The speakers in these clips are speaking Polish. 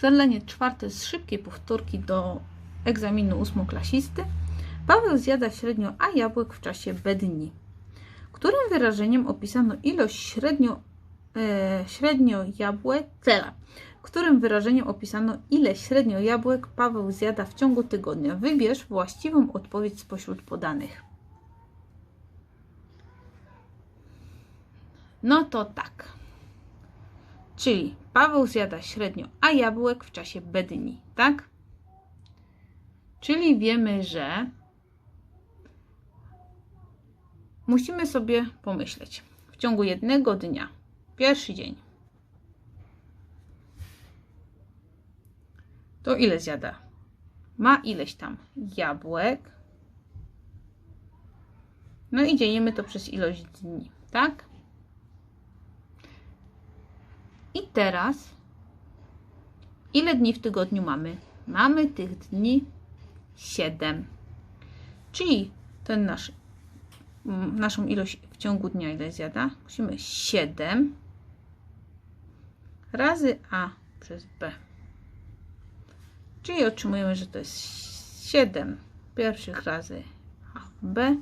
Zadanie czwarte z szybkiej powtórki do egzaminu ósmoklasisty. Paweł zjada średnio A jabłek w czasie B dni. Którym wyrażeniem opisano ilość średnio, e, średnio jabłek, cela? Którym wyrażeniem opisano ile średnio jabłek Paweł zjada w ciągu tygodnia? Wybierz właściwą odpowiedź spośród podanych. No to tak. Czyli Paweł zjada średnio A jabłek w czasie B dni, tak? Czyli wiemy, że musimy sobie pomyśleć w ciągu jednego dnia, pierwszy dzień, to ile zjada? Ma ileś tam jabłek. No i dzielimy to przez ilość dni, tak? I teraz, ile dni w tygodniu mamy? Mamy tych dni 7. Czyli ten nasz, mm, naszą ilość w ciągu dnia ile zjada? Musimy 7 razy A przez B. Czyli otrzymujemy, że to jest 7 pierwszych razy A B.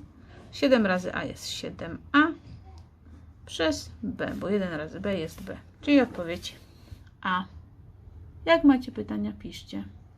7 razy A jest 7A przez B, bo 1 razy B jest B. Czyli odpowiedź A. Jak macie pytania, piszcie.